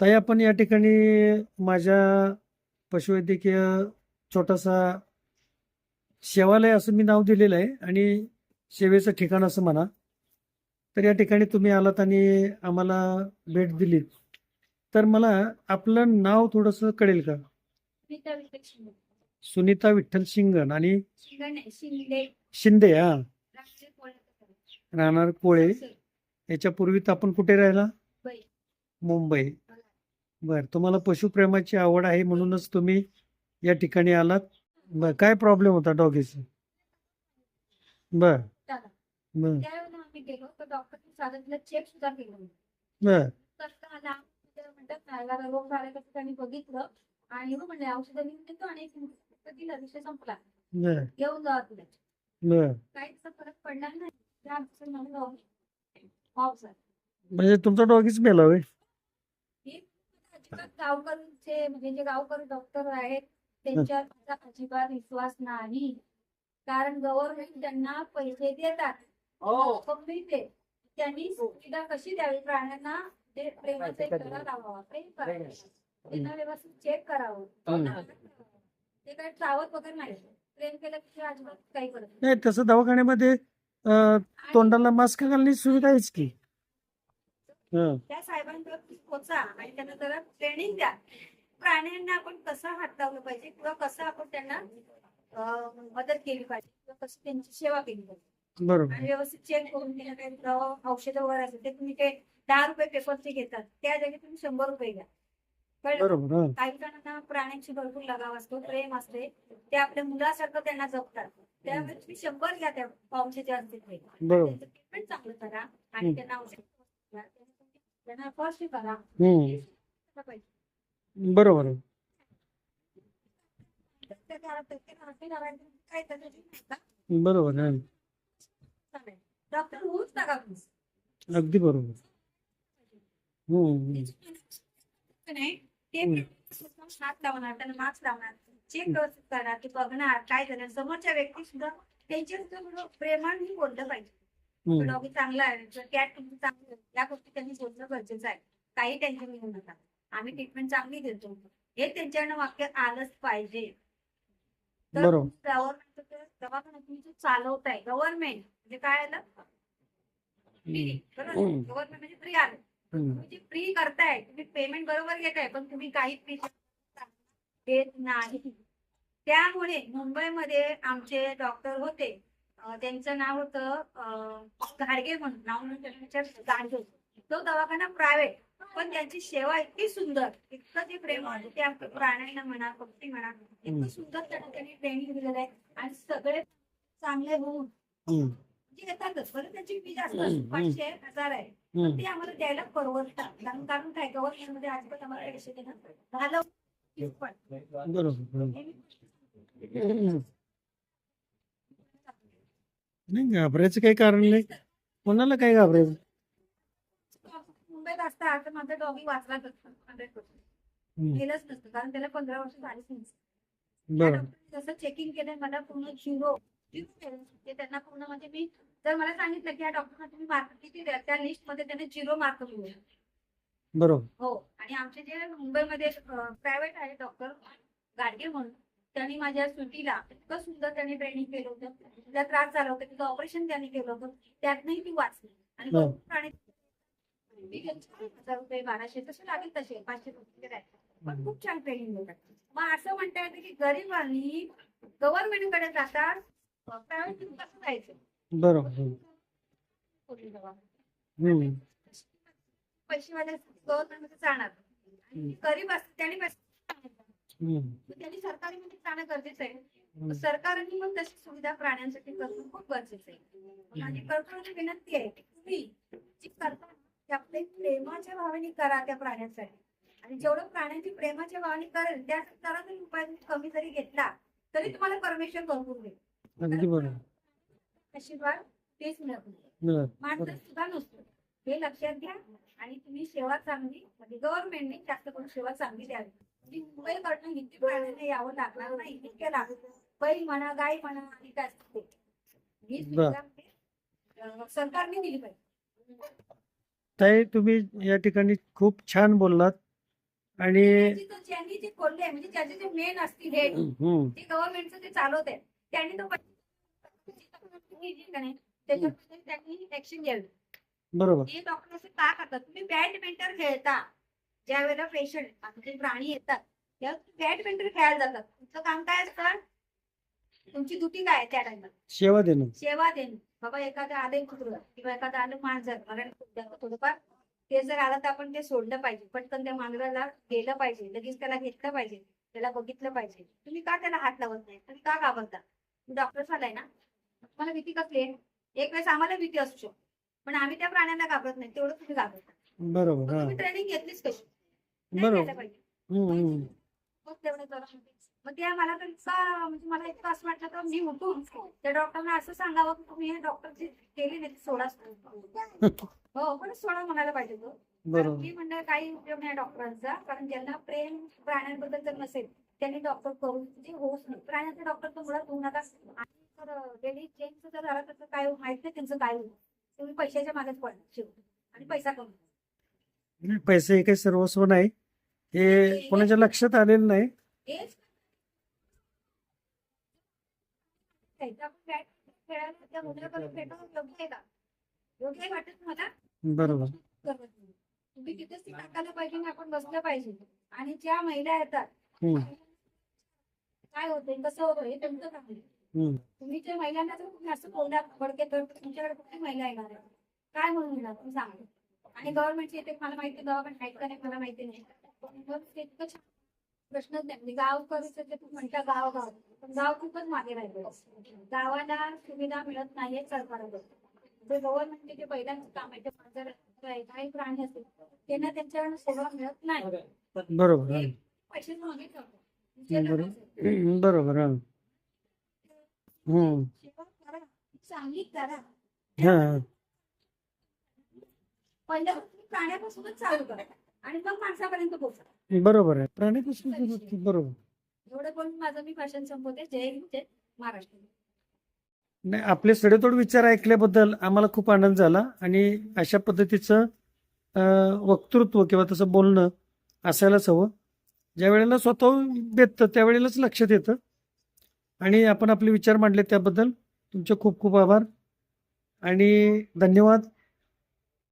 ताई आपण या ठिकाणी माझ्या पशुवैद्यकीय छोटासा सेवालय असं मी नाव दिलेलं आहे आणि सेवेचं ठिकाण असं म्हणा. तर या ठिकाणी तुम्ही आलात आणि आम्हाला भेट दिलीत तर मला आपलं नाव थोडंसं कळेल का? सुनीता विठ्ठल शिंगण. आणि शिंदे. हा. राहणार कोळे. याच्या पूर्वीत आपण कुठे राहिला? मुंबई. बर तुम्हाला पशुप्रेमाची आवड आहे म्हणूनच तुम्ही या ठिकाणी आलात. बर काय प्रॉब्लेम होता डॉगीचा बर. बर. त्यावेळेला आम्ही गेलो तर डॉक्टरने चेक सुद्धा केलं बर. करता आला ते म्हणतात नायगारा रोग झाला का त्यांनी बघितलं आणि हो म्हणले औषधं लिहून देतो आणि एक मुहूर्त दिला विषय संपला. बर. घेऊन जावा तुला बर. काही तसा फरक पडला नाही. त्या पावसात म्हणजे तुमचा डॉगीच मेला होय? गावकरीचे म्हणजे जे गावकरी डॉक्टर आहेत त्यांच्यावर माझा अजिबात विश्वास नाही. कारण गव्हर्नमेंट त्यांना पैसे देतात. रक्कम मिळते त्यांनी सुविधा कशी द्यावी? प्राण्यांना ते लावावा. प्रेम करावं त्यांना व्यवस्थित चेक करावं. ते काही चावत वगैरे नाही. प्रेम केलं की ते अजिबात काही करत नाही. नाही तसं दवाखान्यामध्ये तोंडाला मास्क घालण्याची सुविधा आहेच की. हं, त्या साहेबांकडे पोचा आणि त्यांना जरा ट्रेनिंग द्या. प्राण्यांना आपण कसं हात लावलं पाहिजे किंवा कसं आपण त्यांना मदत केली पाहिजे किंवा कशी त्यांची सेवा केली पाहिजे. आणि व्यवस्थित चेक करून त्यांना काही औषधं वगैरे असेल ते तुम्ही ते दहा रुपये पेपरचे घेतात त्या जागी तुम्ही शंभर रुपये घ्या. कळलं? काही जणांना प्राण्यांची भरपूर लगाव असतो प्रेम असते ते आपल्या मुलासारखं त्यांना जपतात. त्यामुळे तुम्ही शंभर घ्या त्या पाऊनचे असतील ट्रीटमेंट चांगलं करा आणि. त्यांना औषध द्या. त्यांना फर्स्ट करा हम्म. बरोबर. का? बरोबर. अगदी बरोबर. हम्म नाही ते हात त्यांना मास्क लावणार चेक करणार ते बघणार काय झालं. समोरच्या व्यक्ती सुद्धा त्यांच्या प्रेमाने बोललं पाहिजे. डॉगी चांगला आहे. कॅट तुमचं चांगलं आहे. या गोष्टी त्यांनी बोलणं गरजेचं आहे. काही टेन्शन घेऊ नका. आम्ही ट्रीटमेंट चांगली देतो. हे त्यांच्याकडनं वाक्य आलंच पाहिजे. बरोबर. गव्हर्नमेंट दवाखाना तुम्ही जो चालवताय गव्हर्नमेंट म्हणजे काय आलं? फ्री हम्म. गव्हर्नमेंट म्हणजे फ्री आलं. हम्म. तुम्ही जे फ्री करताय तुम्ही पेमेंट बरोबर घेताय पण तुम्ही काही फ्री देत नाही. त्यामुळे मुंबईमध्ये आमचे डॉक्टर होते. त्यांचं नाव होतं घाडगे म्हणून नाव म्हणून घाडगे तो दवाखाना प्रायव्हेट पण त्यांची सेवा इतकी सुंदर इतकं ते प्रेम ते प्राण्यांना म्हणा पक्षी म्हणा इतकं सुंदर त्यांना त्यांनी ट्रेनिंग दिलेलं आहे आणि सगळे चांगले होऊन. जे येतातच बरं त्यांची फी जास्त. पाचशे हजार आहे. ते आम्हाला द्यायला परवडतात कारण कारण काय गव्हर्नमेंटमध्ये अजिबात आम्हाला पैसे देणार घालव पण. नाही घाबरायचं काही कारण नाही. कोणाला काय घाबरायचं? मुंबईत असतात तर माझा डॉगी वाचलाच असतो हंड्रेड पर्सेंट हम्म. गेलंच नसतं कारण त्याला पंधरा वर्ष बरोबर जसं चेकिंग केलंय मला पूर्ण झिरो ते त्यांना पूर्ण म्हणजे मी जर मला सांगितलं की या डॉक्टरना तुम्ही मार्क किती द्या त्या लिस्टमध्ये त्याने झिरो मार्क मिळवले बरोबर. हो. आणि आमचे जे मुंबईमध्ये प्रायव्हेट आहे डॉक्टर गाडगे म्हणून त्यांनी माझ्या सुटीला इतकं सुंदर त्यांनी ट्रेनिंग केलं होतं. तिला त्रास झाला होता. तिचं ऑपरेशन त्यांनी केलं होतं. त्यातनंही ती वाचली. आणि हो. भरपूर प्राणी मी त्यांचे हजार रुपये बाराशे तसे लागेल तसे. पाचशे रुपये काय. पण खूप छान ट्रेनिंग मग असं म्हणता येतं की गरिबांनी गव्हर्नमेंटकडे जातात प्रायव्हेट कसं जायचं बरोबर हम्म. पैसेवाले गव्हर्नमेंटमध्ये जाणार. आणि गरीब असतात त्यांनी पैसे त्यांनी सरकारी मध्ये जाणं गरजेचं आहे. सरकारने पण तशी सुविधा प्राण्यांसाठी करणं खूप गरजेचं आहे. माझी कर्तव्य विनंती आहे की तुम्ही जी करता ते प्रेमाच्या भावाने करा त्या प्राण्यांसाठी. आणि जेवढं प्राण्यांची प्रेमाच्या भावाने करेल त्या जरा जरी उपाय कमी जरी घेतला तरी तुम्हाला परमेश्वर भरपूर देईल आशीर्वाद तेच मिळत. माणसं सुद्धा नसतो हे लक्षात घ्या आणि तुम्ही सेवा चांगली म्हणजे गव्हर्नमेंटने जास्त करून सेवा चांगली द्यावी. म्हणजे मुंबईकडनं हिंदी प्राण्यांना यावं लागणार नाही इतक्या लागत बैल म्हणा गाय म्हणा आणि काय असतं. ही सुविधा म्हणजे, अं, सरकारने दिली पाहिजे. ताई तुम्ही या ठिकाणी खूप छान बोललात. आणि त्याची तर ज्यांनी जे खोलले म्हणजे ज्याचे जे मेन असतील हे हम्म, जे गव्हर्नमेंटचं ते चालवत आहे त्यांनी तो त्याच्यामध्ये त्यांनी ऍक्शन घ्यावी. बरोबर. हे डॉक्टर असे का करतात तुम्ही बॅडमिंटन खेळता. ज्या वेळेला पेशंट म्हणजे प्राणी येतात तेव्हा बॅडमिंटन खेळायला जातात. तुमचं काम काय असतं? तुमची दुटी काय आहे त्या टाइमात सेवा देणं. सेवा देणं. बाबा एखादं आलं कुत्र किंवा एखादं आलं मांजर मरण थोडंफार ते जर आलं तर आपण ते सोडलं पाहिजे. पटकन त्या मांजराला गेलं पाहिजे लगेच त्याला घेतलं पाहिजे त्याला बघितलं पाहिजे. तुम्ही का त्याला हात लावत नाही? तुम्ही का घाबरता? डॉक्टर आलाय ना? तुम्हाला भीती कसली आहे? एक वेळेस आम्हाला भीती असू शकते. पण आम्ही त्या प्राण्यांना घाबरत नाही तेवढं तुम्ही घाबरता. बरोबर तुम्ही ट्रेनिंग घेतलीच कशी? बरोबर. हम्म, हम्म. मग तेवढं मला म्हणजे मला इतकं असं वाटलं तर मी उठून त्या डॉक्टरना असं सांगावं की तुम्ही हे डॉक्टरची केली नाही ती सोडा. हो पण सोडा म्हणायला पाहिजे तो कारण बरोबर. मी काही उपयोग नाही डॉक्टरांचा कारण ज्यांना प्रेम प्राण्यांबद्दल जर नसेल त्यांनी डॉक्टर करून नाही. प्राण्यांचे डॉक्टर तर मुळात होऊ नका. आणि जर डेली चेंजचं जर झालं काय माहीत नाही त्यांचं काय होईल. तुम्ही पैशाच्या मागेच पडणार. शेवटी. आणि पैसा कमी पैसे हे काही सर्वस्व नाही. हे कोणाच्या लक्षात आलेलं नाही. हेच त्याचं योग्य आहे का योग्य आहे मला बरोबर. तुम्ही तिथेच ती टाकायला पाहिजे आणि आपण बसलं पाहिजे आणि ज्या महिला येतात काय होते कसं होतं हे तुमचं काम आहे. तुम्ही त्या महिलांना जर तुम्ही असं बोलणार भडके तर तुमच्याकडे कुठली महिला येणार आहे? काय म्हणून येणार तुम्ही सांगा. आणि गव्हर्नमेंटचे येते मला माहिती गव्हर्नमेंट आहेत का नाही मला माहिती नाही. ते इतकं छान प्रश्नच नाही गाव करूच ते तुम्ही म्हणता गाव गाव पण गाव खूपच मागे राहिलं. गावाला सुविधा मिळत नाही सरकारकडून. जे गव्हर्नमेंटचे जे पहिल्यांचं काम आहे ते मांजर आहे, काही प्राणी असतील त्यांना त्यांच्याकडून सेवा मिळत नाही. बरोबर हा. पैसे मागे. बरोबर. हम्म, बरोबर हम्म. सेवा करा. चांगली करा. पहिल्या तुम्ही प्राण्यापासूनच चालू करा आणि मग माणसापर्यंत पोहोचा बरोबर आहे. प्राण्यापासून सुरुवात केली, बरोबर. एवढं बोलून माझं मी भाषण संपवते. जय हिंद जय महाराष्ट्र. नाही आपले सडेतोड विचार ऐकल्याबद्दल आम्हाला खूप आनंद झाला आणि अशा पद्धतीचं अं, वक्तृत्व किंवा तसं बोलणं असायलाच हवं. ज्या वेळेला स्वतः बेततं त्यावेळेलाच लक्षात येतं. आणि आपण आपले विचार मांडले त्याबद्दल तुमचे खूप खूप आभार. आणि धन्यवाद.